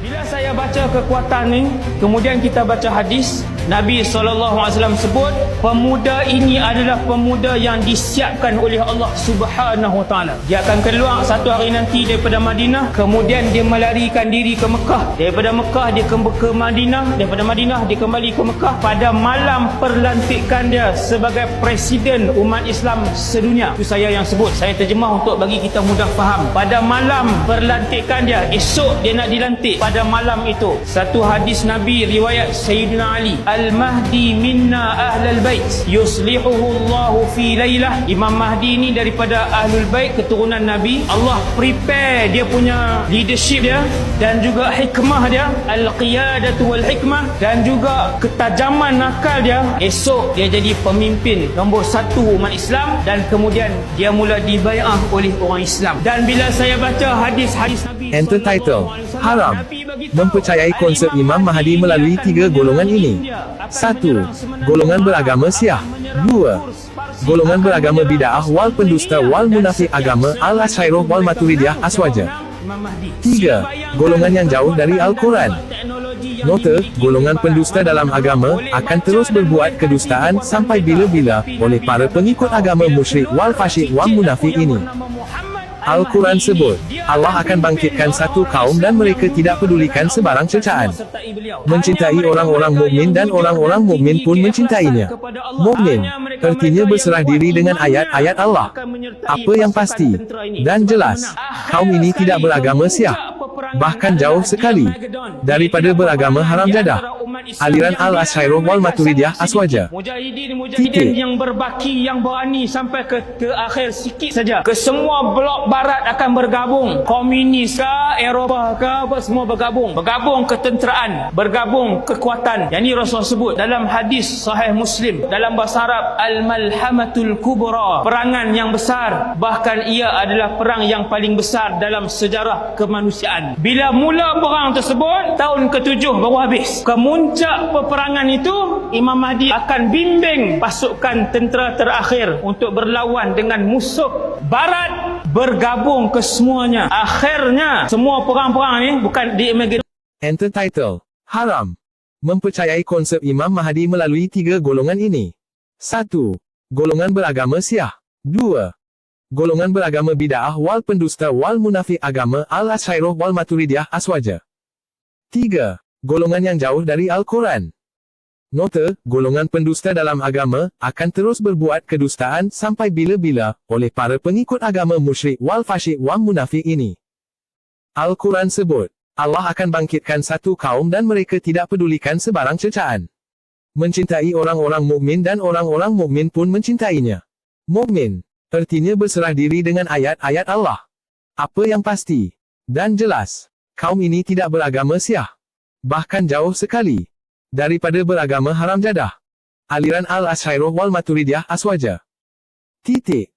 Bila saya baca kekuatan ni, kemudian kita baca hadis, Nabi SAW sebut, pemuda ini adalah pemuda yang disiapkan oleh Allah Subhanahu Taala. Dia akan keluar satu hari nanti daripada Madinah, kemudian dia melarikan diri ke Mekah. Daripada Mekah dia ke, ke Madinah, daripada Madinah dia kembali ke Mekah pada malam perlantikan dia sebagai presiden umat Islam sedunia. Itu saya yang sebut. Saya terjemah untuk bagi kita mudah faham. Pada malam perlantikan dia, esok dia nak dilantik pada malam itu. Satu hadis Nabi riwayat Sayyidina Ali, Al-Mahdi minna ahlal bait, yuslihuhu Allah fi laylah. Imam Mahdi ni daripada ahlul bait keturunan Nabi. Allah prepare dia punya leadership dia dan juga hikmah dia, al-qiyadatu wal hikmah dan juga ketajaman nakal dia. Esok dia jadi pemimpin nombor satu umat Islam dan kemudian dia mula dibayar oleh orang Islam. Dan bila saya baca hadis-hadis Nabi Enter title, Haram. Mempercayai konsep Imam Mahdi melalui tiga golongan ini. Satu, Golongan beragama Syiah. Dua, Golongan beragama bid'ah wal pendusta wal munafik agama al-Asyairah wal Maturidiyah Aswaja. Tiga, Golongan yang jauh dari Al-Quran. Nota, golongan pendusta dalam agama akan terus berbuat kedustaan sampai bila-bila oleh para pengikut agama musyrik wal fasyik wal munafik ini. Al-Quran sebut, Allah akan bangkitkan satu kaum dan mereka tidak pedulikan sebarang cercaan. Mencintai orang-orang mukmin dan orang-orang mukmin pun mencintainya. Mukmin, artinya berserah diri dengan ayat-ayat Allah. Apa yang pasti dan jelas, kaum ini tidak beragama Syiah. Bahkan jauh sekali daripada beragama haram jadah. Aliran Al-Asyairah wal Maturidiyah Aswaja. Mujahidin-mujahidin yang berbaki, yang berani sampai ke, ke akhir sikit saja. Ke semua blok barat akan bergabung. Komunis ke, Eropah ke, apa semua bergabung. Bergabung ketenteraan, bergabung kekuatan. Yang ini Rasul sebut dalam hadis sahih Muslim. Dalam bahasa Arab, Al-Malhamatul Kubra. Perangan yang besar. Bahkan ia adalah perang yang paling besar dalam sejarah kemanusiaan. Bila mula perang tersebut, tahun ketujuh baru habis. Kemuncak peperangan itu, Imam Mahdi akan bimbing pasukan tentera terakhir untuk berlawan dengan musuh barat bergabung ke semuanya. Akhirnya, semua perang-perang ni bukan di Armageddon. Enter title, Haram. Mempercayai konsep Imam Mahdi melalui tiga golongan ini. Satu, Golongan beragama Syiah. Dua, Golongan beragama bid'ah wal pendusta wal munafik agama al-Asyairah wal Maturidiyah Aswaja. Tiga, Golongan yang jauh dari Al-Quran. Nota, golongan pendusta dalam agama akan terus berbuat kedustaan sampai bila-bila oleh para pengikut agama musyrik wal fasyik wal munafik ini. Al-Quran sebut, Allah akan bangkitkan satu kaum dan mereka tidak pedulikan sebarang cercaan. Mencintai orang-orang mukmin dan orang-orang mukmin pun mencintainya. Mukmin, artinya berserah diri dengan ayat-ayat Allah. Apa yang pasti dan jelas, kaum ini tidak beragama Syiah. Bahkan jauh sekali daripada beragama haram jadah. Aliran Al-Asyairah wal Maturidiyah Aswaja. Titik.